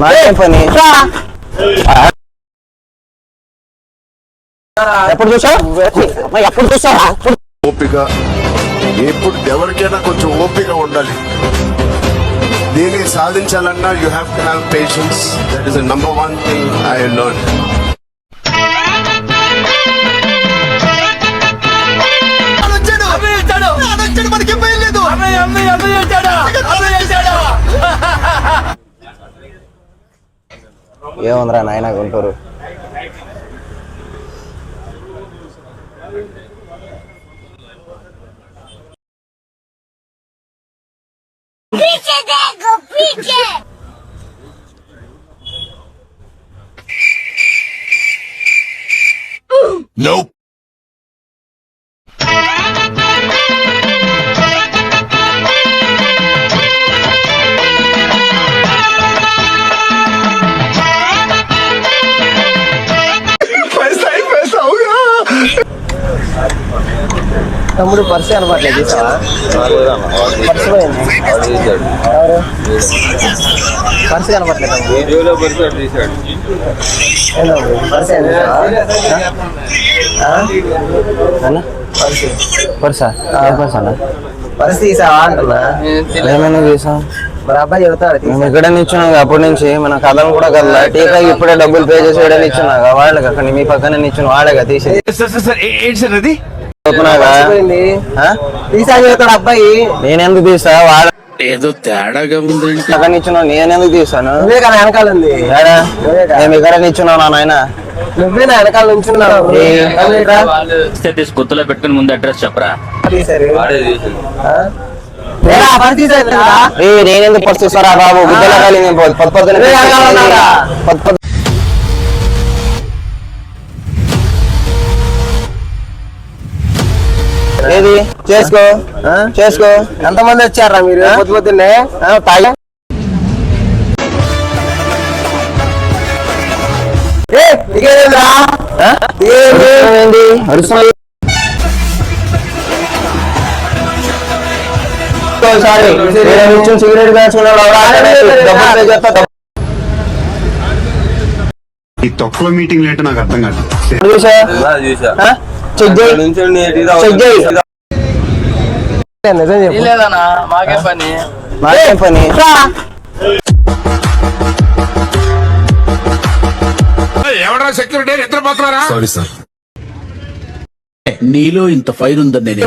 పని? ఎప్పుడు చూసావు? ఎప్పుడు చూసావు? ఓపిక. ఎప్పుడు ఎవరికైనా కొంచెం ఓపిక ఉండాలి. దీన్ని సాధించాలన్నా you have to have patience that is number one thing I learn ఏముందిరా నాయన గుంటూరు Nope. తమ్ముడు పర్సు అనబట్లేదు చూసావా? పర్సు పోయింది ఎవరు పర్సు? పర్సు? అన్న? పర్సు? పర్సా అన్న? పర్సు తీసావా అంటున్నా? ఏమైనా తీసాం మరి అబ్బాయి చెబుతాడు మేము ఇక్కడ నిచ్చున్నాం అప్పటి నుంచి మన కథను కూడా కదలా టీకా ఇప్పుడే డబ్బులు పే చేసి ఇక్కడ నిచ్చున్నాగా వాళ్ళకి అక్కడ మీ పక్కన నిచ్చున్న వాడేగా తీసి చెప్పునాగా తీసా అబ్బాయి. నేనెందుకు తీసా? వాడ ఏదో తేడాగా ఉందంటే. పక్కన నిచ్చున్నావు నేనెందుకు తీసాను? నువ్వే కదా వెనకాల ఉంది. మేము ఇక్కడ నిచ్చున్నావు నా నాయన. నువ్వే నా వెనకాల నుంచున్నావు గుర్తులో పెట్టుకుని ముందు అడ్రస్ చెప్పరా? ఏ నేనెందుకు పరిస్థిస్తారా బాబు పొద్దు పొద్దున ఏది? చేసుకో. చేసుకో. ఎంతమంది వచ్చారా మీరు? పొద్దు పొద్దున్నే? తాగి. సారీ. సిగరెట్ కాల్చుకున్నాడు ఈ తక్కువ మీటింగ్ ఏంటో నాకు అర్థం కాదు. లేదన్నా మాకే పని? మాకేం పని? సారీ సార్ నీలో ఇంత ఫైర్ ఉందని నేను?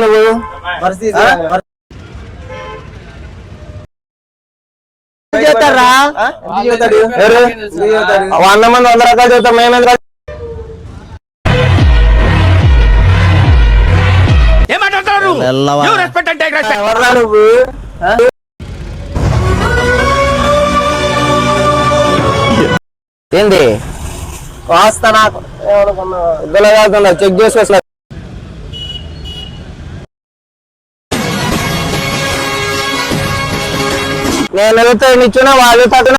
వంద మంది వంద రకాలు నువ్వు? ఏంది? వస్తా నాకు. ఇద్దరు చెక్ చేసేసిన నేను వెళ్తే నిచ్చున్నా వాళ్ళు తట్టున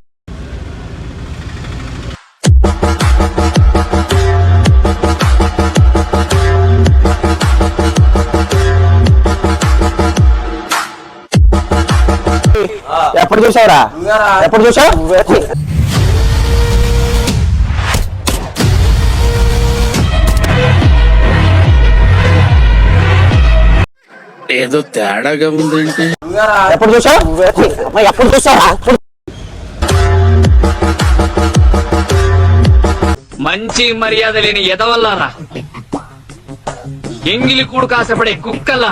ఎప్పుడు చూసావురా? ఎప్పుడు చూసావు? ఏదో తేడాగా ఉందంటే. ఎప్పుడు చూసావు? ఎప్పుడు ఎప్పుడు మంచి మర్యాద లేని ఎదవల్లారా? ఎంగిలి కూడు కాసపడే కుక్కల్లా?